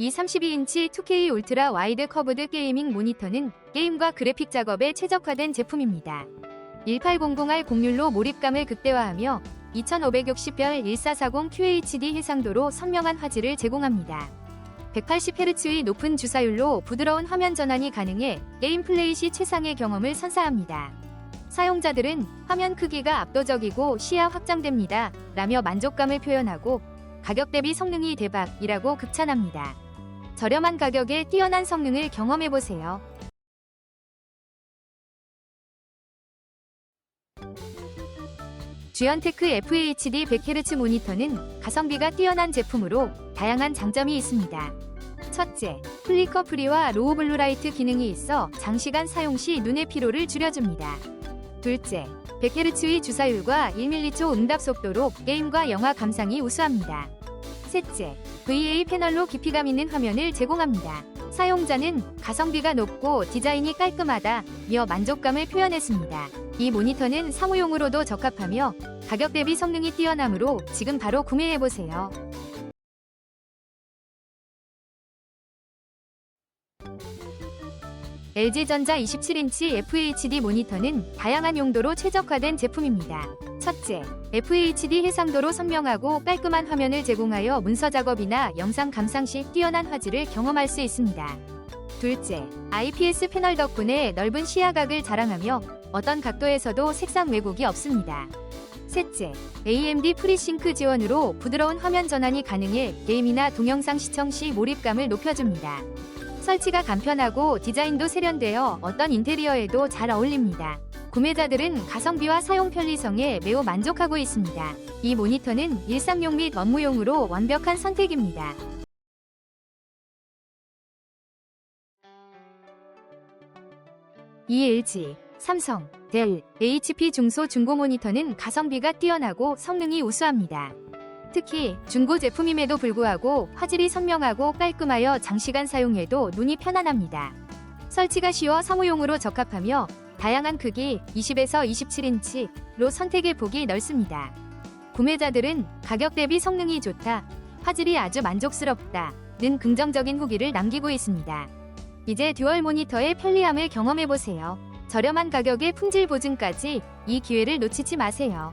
이 32인치 2K 울트라 와이드 커브드 게이밍 모니터는 게임과 그래픽 작업에 최적화된 제품입니다. 1800R 공률로 몰입감을 극대화하며 2560별 1440 QHD 해상도로 선명한 화질을 제공합니다. 180Hz의 높은 주사율로 부드러운 화면 전환이 가능해 게임 플레이 시 최상의 경험을 선사합니다. 사용자들은 화면 크기가 압도적이고 시야 확장됩니다. 라며 만족감을 표현하고 가격 대비 성능이 대박이라고 극찬합니다. 저렴한 가격에 뛰어난 성능을 경험해보세요. 주연테크 FHD 100Hz 모니터는 가성비가 뛰어난 제품으로 다양한 장점이 있습니다. 첫째, 플리커 프리와 로우 블루라이트 기능이 있어 장시간 사용 시 눈의 피로를 줄여줍니다. 둘째, 100Hz의 주사율과 1m초 응답 속도로 게임과 영화 감상이 우수합니다. 셋째, VA 패널로 깊이감 있는 화면을 제공합니다. 사용자는 가성비가 높고 디자인이 깔끔하다며 만족감을 표현했습니다. 이 모니터는 사무용으로도 적합하며 가격 대비 성능이 뛰어나므로 지금 바로 구매해보세요. LG전자 27인치 FHD 모니터는 다양한 용도로 최적화된 제품입니다. 첫째, FHD 해상도로 선명하고 깔끔한 화면을 제공하여 문서 작업이나 영상 감상 시 뛰어난 화질을 경험할 수 있습니다. 둘째, IPS 패널 덕분에 넓은 시야각을 자랑하며 어떤 각도에서도 색상 왜곡이 없습니다. 셋째, AMD 프리싱크 지원으로 부드러운 화면 전환이 가능해 게임이나 동영상 시청 시 몰입감을 높여줍니다. 설치가 간편하고 디자인도 세련되어 어떤 인테리어에도 잘 어울립니다. 구매자들은 가성비와 사용 편리성에 매우 만족하고 있습니다. 이 모니터는 일상용 및 업무용으로 완벽한 선택입니다. 이 LG, 삼성, 델, HP 중소 중고 모니터는 가성비가 뛰어나고 성능이 우수합니다. 특히 중고 제품임에도 불구하고 화질이 선명하고 깔끔하여 장시간 사용해도 눈이 편안합니다. 설치가 쉬워 사무용으로 적합하며 다양한 크기 20에서 27인치로 선택의 폭이 넓습니다. 구매자들은 가격 대비 성능이 좋다, 화질이 아주 만족스럽다 는 긍정적인 후기를 남기고 있습니다. 이제 듀얼 모니터의 편리함을 경험해보세요. 저렴한 가격에 품질 보증까지 이 기회를 놓치지 마세요.